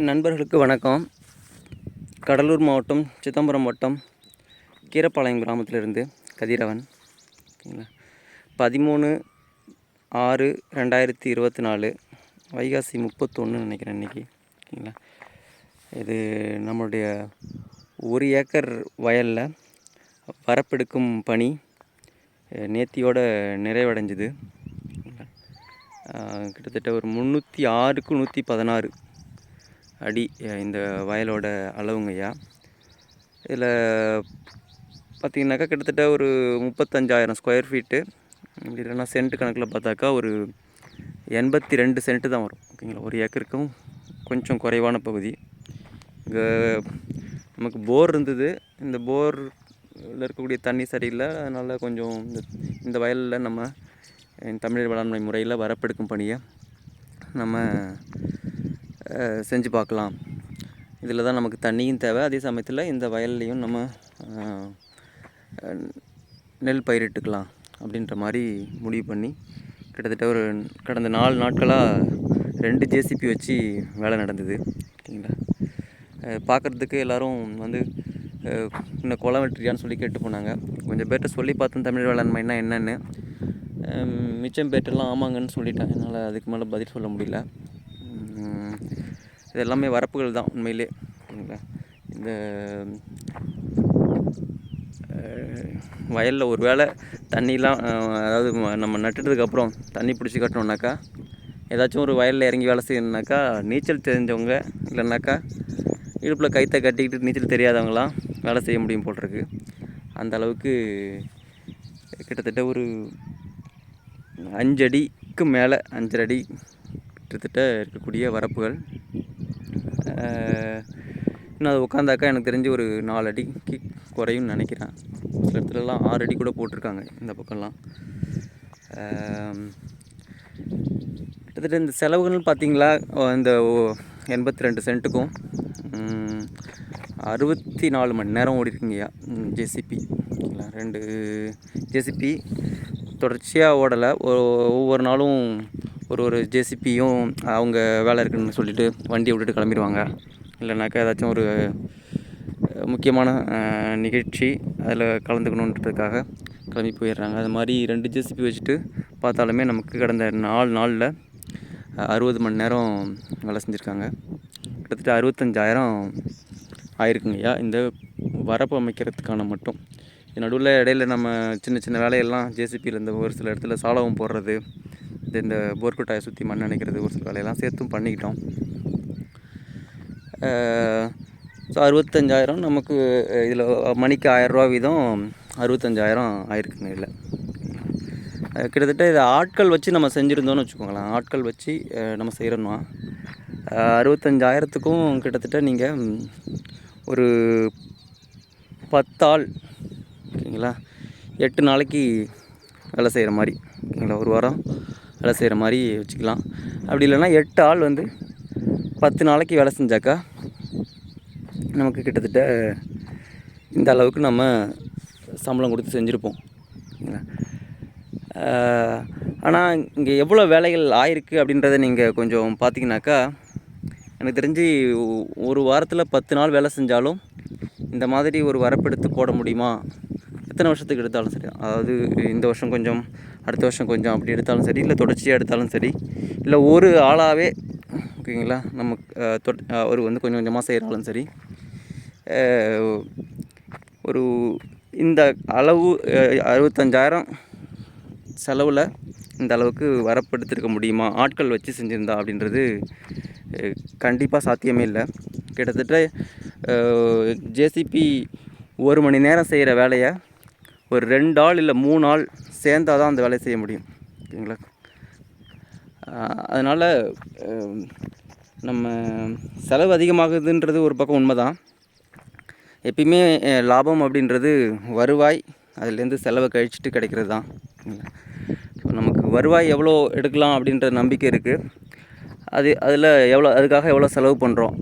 நண்பர்களுக்கு வணக்கம். கடலூர் மாவட்டம் சிதம்பரம் வட்டம் கீரப்பாளையம் கிராமத்திலிருந்து கதிரவன். ஓகேங்களா? பதிமூணு ஆறு ரெண்டாயிரத்தி இருபத்தி நாலு வைகாசி முப்பத்தொன்று நினைக்கிறேன் இன்றைக்கி ஓகேங்களா? இது நம்மளுடைய ஒரு ஏக்கர் வயலில் வரப்பெடுக்கும் பணி அஹ், நேத்தியோட நிறைவடைஞ்சுது. கிட்டத்தட்ட ஒரு முந்நூற்றி ஆறுக்கு நூற்றி பதினாறு அடி இந்த வயலோட அளவுங்கய்யா இதில் பார்த்திங்கனாக்கா கிட்டத்தட்ட ஒரு முப்பத்தஞ்சாயிரம் ஸ்கொயர் ஃபீட்டு இப்படி இல்லைன்னா சென்ட் கணக்கில் பார்த்தாக்கா ஒரு எண்பத்தி ரெண்டு சென்ட்டு தான் வரும். ஓகேங்களா ஒரு ஏக்கருக்கும் கொஞ்சம் குறைவான பகுதி. இங்கே நமக்கு போர் இருந்தது. இந்த போரில் இருக்கக்கூடிய தண்ணி சரியில்லை. அதனால் கொஞ்சம் இந்த இந்த வயலில் நம்ம தமிழர் தமிழ் வேளாண்மை முறையில் வரப்பெடுக்கும் பணியை நம்ம செஞ்சு பார்க்கலாம். இதில் தான் நமக்கு தண்ணியும் தேவை. அதே சமயத்தில் இந்த வயல்லையும் நம்ம நெல் பயிரிட்டுக்கலாம் அப்படின்ற மாதிரி முடிவு பண்ணி கிட்டத்தட்ட ஒரு கடந்த நாலு நாட்களாக ரெண்டு ஜேசிபி வச்சு வேலை நடந்தது. ஓகேங்களா? பார்க்குறதுக்கு எல்லோரும் வந்து இன்னும் குளம் வெட்டுறியான்னு சொல்லி கேட்டு போனாங்க. கொஞ்சம் பேர்கிட்ட சொல்லி பார்த்தேன். தமிழ் வேளாண்மைனா என்னென்னு. மிச்சம் பேர்ட்டெல்லாம் ஆமாங்கன்னு சொல்லிட்டேன் என்னால் அதுக்கு மேலே பதில் சொல்ல முடியல. இது எல்லாமே வரப்புகள் தான் உண்மையிலே. இந்த வயலில் ஒரு வேளை தண்ணிலாம் அதாவது நம்ம நட்டுட்டதுக்கப்புறம் தண்ணி பிடிச்சி கட்டணுன்னாக்கா ஏதாச்சும் ஒரு வயலில் இறங்கி வேலை செய்யணுன்னாக்கா நீச்சல் தெரிஞ்சவங்க இல்லைன்னாக்கா இடுப்பில் கைத்தை கட்டிக்கிட்டு நீச்சல் தெரியாதவங்களாம் வேலை செய்ய முடியும் போட்டிருக்கு அந்த அளவுக்கு கிட்டத்தட்ட ஒரு அஞ்சடிக்கு மேலே அஞ்சரை அடி கிட்டத்தட்ட இருக்கக்கூடிய வரப்புகள். இன்னும் அது உட்காந்தாக்கா எனக்கு தெரிஞ்சு ஒரு நாலு அடிக்கு குறையும்னு நினைக்கிறேன். சில இடத்துலலாம் ஆறு அடி கூட போட்டிருக்காங்க இந்த பக்கம்லாம். கிட்டத்தட்ட இந்த செலவுகள்னு பார்த்தீங்களா இந்த எண்பத்தி ரெண்டு சென்ட்டுக்கும் அறுபத்தி நாலு மணி நேரம் ஓடிருக்குங்கய்யா ஜேசிபி ஓகேங்களா? ரெண்டு ஜேசிபி தொடர்ச்சியாக ஓடலை. ஒவ்வொரு நாளும் ஒரு ஒரு ஜேசிபியும் அவங்க வேலை இருக்குன்னு சொல்லிட்டு வண்டியை விட்டுட்டு கிளம்பிடுவாங்க. இல்லைனாக்கா ஏதாச்சும் ஒரு முக்கியமான நிகழ்ச்சி அதில் கலந்துக்கணுன்றதுக்காக கிளம்பி போயிடுறாங்க. அது மாதிரி ரெண்டு ஜேசிபி வச்சுட்டு பார்த்தாலுமே நமக்கு கடந்த நாலு நாளில் அறுபது மணி நேரம் வேலை செஞ்சுருக்காங்க. கிட்டத்தட்ட அறுபத்தஞ்சாயிரம் ஆயிருக்குங்கய்யா இந்த வரப்பு அமைக்கிறதுக்கான மட்டும். நடுவில் இடையில நம்ம சின்ன சின்ன வேலையெல்லாம் ஜேசிபியில் இந்த ஒரு சில இடத்துல சாலவும் போடுறது இந்த இந்த போர்க்குட்டாயை சுற்றி மண் அணைக்கிறது ஒரு சில வேலையெல்லாம் சேர்த்தும் பண்ணிக்கிட்டோம். ஸோ அறுபத்தஞ்சாயிரம் நமக்கு இதில் மணிக்கு ஆயரூவா வீதம் அறுபத்தஞ்சாயிரம் ஆயிருக்குங்க இதில். கிட்டத்தட்ட இதை ஆட்கள் வச்சு நம்ம செஞ்சுருந்தோம்னு வச்சுக்கோங்களேன். ஆட்கள் வச்சு நம்ம செய்கிறோம்னா அறுபத்தஞ்சாயிரத்துக்கும் கிட்டத்தட்ட நீங்கள் ஒரு பத்தாள் ஓகேங்களா? எட்டு நாளைக்கு வேலை செய்கிற மாதிரி ஓகேங்களா? ஒரு வாரம் வேலை செய்கிற மாதிரி வச்சுக்கலாம். அப்படி இல்லைன்னா எட்டு ஆள் வந்து பத்து நாளைக்கு வேலை செஞ்சாக்கா நமக்கு கிட்டத்தட்ட இந்த அளவுக்கு நம்ம சம்பளம் கொடுத்து செஞ்சுருப்போம். ஆனால் இங்கே எவ்வளோ வேலைகள் ஆயிருக்கு அப்படின்றத நீங்கள் கொஞ்சம் பார்த்தீங்கன்னாக்கா எனக்கு தெரிஞ்சு ஒரு வாரத்தில் பத்து நாள் வேலை செஞ்சாலும் இந்த மாதிரி ஒரு வரப்பெடுத்து போட முடியுமா? எத்தனை வருஷத்துக்கு எடுத்தாலும் சரி. அதாவது இந்த வருஷம் கொஞ்சம் அடுத்த வருஷம் கொஞ்சம் அப்படி எடுத்தாலும் சரி இல்லை தொடர்ச்சியாக எடுத்தாலும் சரி இல்லை ஒரு ஆளாகவே ஓகேங்களா நம்ம ஒரு தொட் அவர் வந்து கொஞ்சம் கொஞ்சமாக செய்கிறாலும் சரி ஒரு இந்த அளவு அறுபத்தஞ்சாயிரம் செலவில் இந்த அளவுக்கு வரப்படுத்திருக்க முடியுமா? ஆட்கள் வச்சு செஞ்சுருந்தா அப்படின்றது கண்டிப்பாக சாத்தியமே இல்லை. கிட்டத்தட்ட ஜேசிபி ஒரு மணி நேரம் செய்கிற வேலையை ஒரு ரெண்டு ஆள் இல்லை மூணு ஆள் சேர்ந்தாதான் தான் அந்த வேலையை செய்ய முடியும். ஓகேங்களா? அதனால் நம்ம செலவு அதிகமாகுதுன்றது ஒரு பக்கம் உண்மை தான் எப்பயுமே லாபம் அப்படின்றது வருவாய் அதுலேருந்து செலவை கழிச்சிட்டு கிடைக்கிறது தான் ஸோ நமக்கு வருவாய் எவ்வளோ எடுக்கலாம் அப்படின்ற நம்பிக்கை இருக்குது அது அதில் எவ்வளோ அதுக்காக எவ்வளோ செலவு பண்ணுறோம்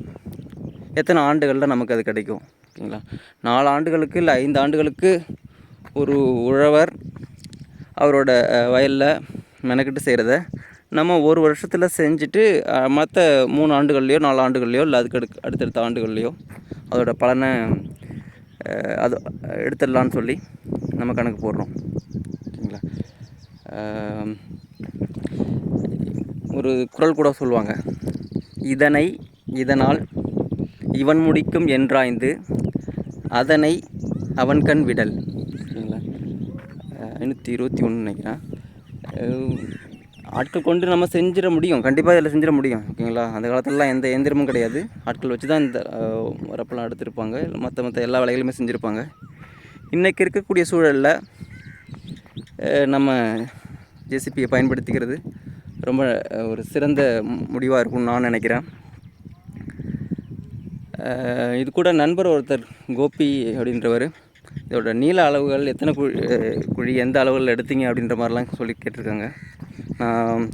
எத்தனை ஆண்டுகளில் நமக்கு அது கிடைக்கும்? ஓகேங்களா? நாலு ஆண்டுகளுக்கு இல்லை ஐந்து ஆண்டுகளுக்கு ஒரு உழவர் அவரோட வயலில் மெனக்கிட்டு செய்கிறத நம்ம ஒரு வருஷத்தில் செஞ்சுட்டு மற்ற மூணு ஆண்டுகள்லையோ நாலு ஆண்டுகள்லையோ இல்லை அதுக்கு அடுக்கு அடுத்தடுத்த ஆண்டுகள்லையோ அதோட பலனை அது எடுத்துடலான்னு சொல்லி நம்ம கணக்கு போடுறோம். சரிங்களா ஒரு குறள் கூட சொல்லுவாங்க. இதனை இதனால் இவன் முடிக்கும் என்றாய்ந்து அதனை அவன் கண் விடல். ஐநூற்றி இருபத்தி ஒன்று நினைக்கிறேன். ஆட்கள் கொண்டு நம்ம செஞ்சிட முடியும். கண்டிப்பாக இதில் செஞ்சிட முடியும். ஓகேங்களா? அந்த காலத்துலலாம் எந்த எந்திரமும் கிடையாது. ஆட்கள் வச்சு தான் இந்த வரப்பெல்லாம் எடுத்திருப்பாங்க. மற்ற மற்ற எல்லா வேலைகளுமே செஞ்சுருப்பாங்க. இன்றைக்கி இருக்கக்கூடிய சூழலில் நம்ம ஜேசிபியை பயன்படுத்திக்கிறது ரொம்ப ஒரு சிறந்த முடிவாக இருக்கும்னு நான் நினைக்கிறேன். இது கூட நண்பர் ஒருத்தர் கோபி அப்படின்றவர். இதோட நீள அளவுகள் எத்தனை குழி குழி எந்த அளவில் எடுத்தீங்க அப்படின்ற மாதிரிலாம் சொல்லி கேட்டிருக்காங்க. நான்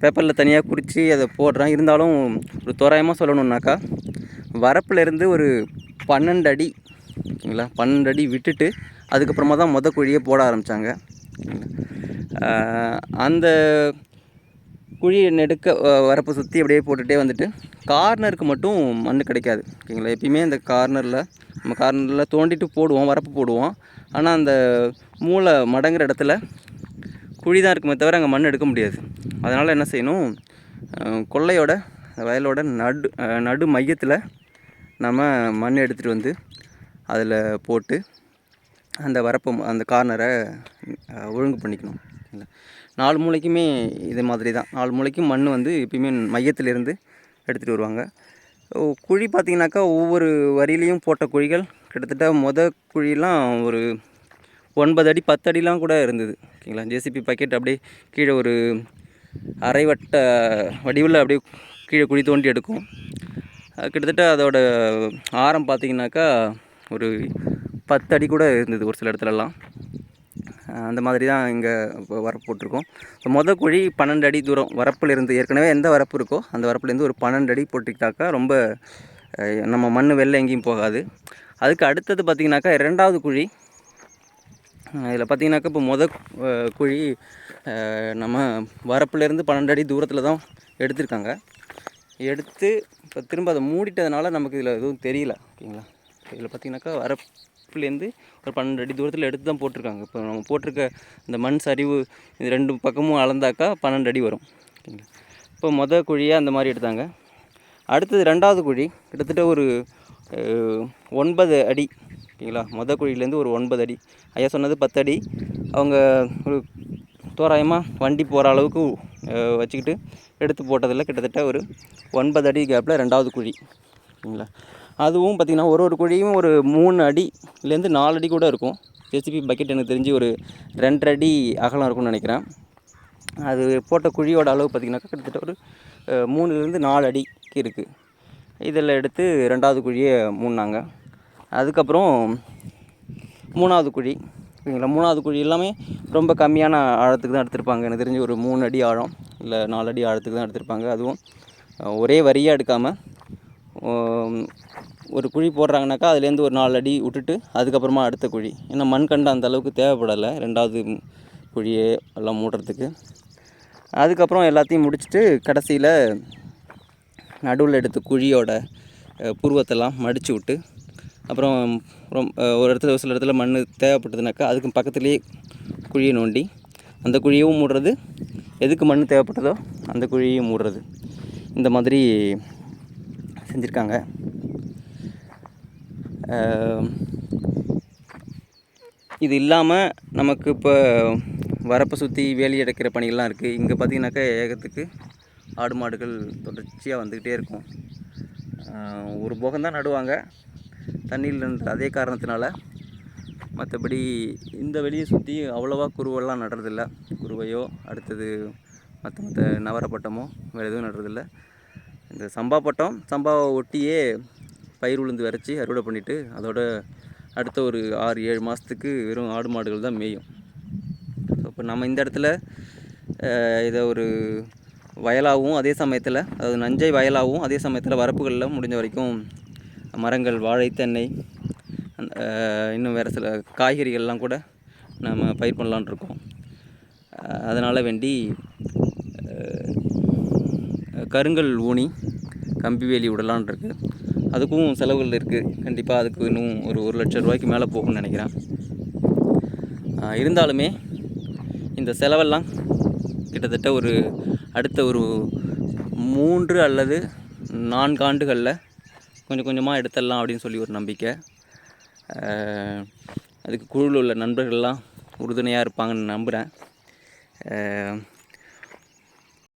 பேப்பரில் தனியாக குறித்து அதை போடுறேன். இருந்தாலும் ஒரு தோராயமாக சொல்லணுன்னாக்கா வரப்புலேருந்து ஒரு பன்னெண்டு அடி ஓகேங்களா பன்னெண்டு அடி விட்டுட்டு அதுக்கப்புறமா தான் மொத குழியை போட ஆரம்பித்தாங்க அந்த குழியை நெடுக்க அஹ், வரப்பை சுற்றி அப்படியே போட்டுகிட்டே வந்துட்டு கார்னருக்கு மட்டும் மண் கிடைக்காது. ஓகேங்களா? எப்பயுமே அந்த கார்னரில் நம்ம கார்னரில் தோண்டிட்டு போடுவோம் வரப்பு போடுவோம். ஆனால் அந்த மூளை மடங்குற இடத்துல குழி தான் இருக்குமே தவிர அங்கே மண் எடுக்க முடியாது. அதனால் என்ன செய்யணும்? கொள்ளையோட வயலோட நடு நடு மையத்தில் நம்ம மண் எடுத்துகிட்டு வந்து அதில் போட்டு அந்த வரப்பை அந்த கார்னரை ஒழுங்கு பண்ணிக்கணும். இல்லை. நாலு மூளைக்குமே இதே மாதிரி தான் நாலு மூலைக்கும் மண் வந்து எப்பயுமே மையத்திலிருந்து எடுத்துகிட்டு வருவாங்க. குழி பார்த்தீங்கன்னாக்கா ஒவ்வொரு வரியிலையும் போட்ட குழிகள். கிட்டத்தட்ட மொத குழிலாம் ஒரு ஒன்பது அடி பத்து அடிலாம் கூட இருந்தது. ஓகேங்களா? ஜேசிபி பக்கெட் அப்படியே கீழே ஒரு அரைவட்ட வடிவில் அப்படியே கீழே குழி தோண்டி எடுக்கும். கிட்டத்தட்ட அதோட ஆரம் பார்த்திங்கனாக்கா ஒரு பத்து அடி கூட இருந்தது ஒரு சில இடத்துலலாம். அந்த மாதிரி தான் இங்கே வரப்பு போட்டிருக்கோம். இப்போ மொதல் குழி பன்னெண்டு அடி தூரம் வரப்புலேருந்து ஏற்கனவே எந்த வரப்பு இருக்கோ அந்த வரப்புலேருந்து ஒரு பன்னெண்டு அடி போட்டுக்கிட்டாக்கா ரொம்ப நம்ம மண் வெளில எங்கேயும் போகாது. அதுக்கு அடுத்தது பார்த்திங்கனாக்கா ரெண்டாவது குழி. இதில் பார்த்தீங்கன்னாக்கா இப்போ மொதல் குழி நம்ம வரப்புலேருந்து பன்னெண்டு அடி தூரத்தில் தான் எடுத்திருக்காங்க. எடுத்து இப்போ திரும்ப அதை மூடிட்டதுனால நமக்கு இதில் எதுவும் தெரியல ஓகேங்களா? இதில் பார்த்தீங்கன்னாக்கா வரப்புலேருந்து ஒரு பன்னெண்டு அடி தூரத்தில் எடுத்து தான் போட்டிருக்காங்க. இப்போ நம்ம போட்டிருக்க இந்த மண் சரிவு இது ரெண்டு பக்கமும் அளந்தாக்கா பன்னெண்டு அடி வரும். ஓகேங்களா? இப்போ மொதல் குழியாக அந்த மாதிரி எடுத்தாங்க. அடுத்தது ரெண்டாவது குழி கிட்டத்தட்ட ஒரு ஒன்பது அடி. ஓகேங்களா? மொதல் குழியிலேருந்து ஒரு ஒன்பது அடி. ஐயா சொன்னது பத்து அடி. அவங்க ஒரு தோராயமாக வண்டி போகிற அளவுக்கு வச்சுக்கிட்டு எடுத்து போட்டதில் கிட்டத்தட்ட ஒரு ஒன்பது அடி கேப்பில் ரெண்டாவது குழி. ஓகேங்களா? அதுவும் பார்த்திங்கன்னா ஒரு ஒரு குழியும் ஒரு மூணு அடிலேருந்து நாலு அடி கூட இருக்கும். ஜெசிபி பக்கெட் எனக்கு தெரிஞ்சு ஒரு ரெண்டரை அடி அகலம் இருக்கும்னு நினைக்கிறேன். அது போட்ட குழியோட அளவு பார்த்திங்கனாக்கா கிட்டத்தட்ட ஒரு மூணுலேருந்து நாலு அடிக்கு இருக்குது இதில் எடுத்து ரெண்டாவது குழியை மூணாங்க அதுக்கப்புறம் மூணாவது குழி ஓகேங்களா மூணாவது குழி எல்லாமே ரொம்ப கம்மியான ஆழத்துக்கு தான் எடுத்திருப்பாங்க. எனக்கு தெரிஞ்சு ஒரு மூணு அடி ஆழம் இல்லை நாலு அடி ஆழத்துக்கு தான் எடுத்திருப்பாங்க. அதுவும் ஒரே வரியாக எடுக்காமல் ஒரு குழி போடுறாங்கனாக்கா அதுலேருந்து ஒரு நாலு அடி விட்டுட்டு அதுக்கப்புறமா அடுத்த குழி. ஏன்னா மண்கண்டு அந்த அளவுக்கு தேவைப்படலை ரெண்டாவது குழியை எல்லாம் மூடுறதுக்கு. அதுக்கப்புறம் எல்லாத்தையும் முடிச்சுட்டு கடைசியில் நடுவில் எடுத்த குழியோட புருவத்தெல்லாம் மடித்து விட்டு அப்புறம் ரொம் ஒரு இடத்துல ஒரு சில இடத்துல மண் தேவைப்பட்டதுனாக்கா அதுக்கு பக்கத்துலேயே குழியை நோண்டி அந்த குழியவும் மூடுறது. எதுக்கு மண் தேவைப்பட்டதோ அந்த குழியையும் மூடுறது. இந்த மாதிரி செஞ்சுருக்காங்க. இது இல்லாமல் நமக்கு இப்போ வரப்பை சுற்றி வேலி அடைக்கிற பணிகள்லாம் இருக்குது இங்கே பார்த்தீங்கன்னாக்கா ஏகத்துக்கு ஆடு மாடுகள் தொடர்ச்சியாக வந்துக்கிட்டே இருக்கும். ஒரு போகம்தான் நடுவாங்க. தண்ணியில் இருந்த அதே காரணத்தினால மற்றபடி இந்த வெளியை சுற்றி அவ்வளோவா குருவெல்லாம் நடுறதில்ல. குருவையோ அடுத்தது மற்ற மற்ற நவரப்பட்டமோ வேறு எதுவும் நடுறதில்ல. இந்த சம்பா பட்டம் சம்பாவை ஒட்டியே பயிர் உளுந்து விரைச்சி அறுவடை பண்ணிவிட்டு அதோட அடுத்த ஒரு ஆறு ஏழு மாதத்துக்கு வெறும் ஆடு மாடுகள் தான் மேயும். இப்போ நம்ம இந்த இடத்துல இதை ஒரு வயலாகவும் அதே சமயத்தில் அதாவது நஞ்சை வயலாகவும் அதே சமயத்தில் வரப்புகளில் முடிஞ்ச வரைக்கும் மரங்கள் வாழை தென்னை அந்த, இன்னும் வேறு சில காய்கறிகள்லாம் கூட நம்ம பயிர் பண்ணலான்னு இருக்கோம். அதனால் வேண்டி கருங்கல் ஊனி கம்பி வேலி விடலான் இருக்குது அதுக்கும் செலவுகள் இருக்குது கண்டிப்பாக அதுக்கு இன்னும் ஒரு ஒரு லட்சம் ரூபாய்க்கு மேலே போகும்னு நினைக்கிறேன். இருந்தாலுமே இந்த செலவெல்லாம் கிட்டத்தட்ட ஒரு அடுத்த ஒரு மூன்று அல்லது நான்கு ஆண்டுகளில் கொஞ்சம் கொஞ்சமாக எடுத்துடலாம் அப்படின்னு சொல்லி ஒரு நம்பிக்கை. அதுக்கு குழுவில் உள்ள நண்பர்கள்லாம் உறுதுணையாக இருப்பாங்கன்னு நம்புகிறேன்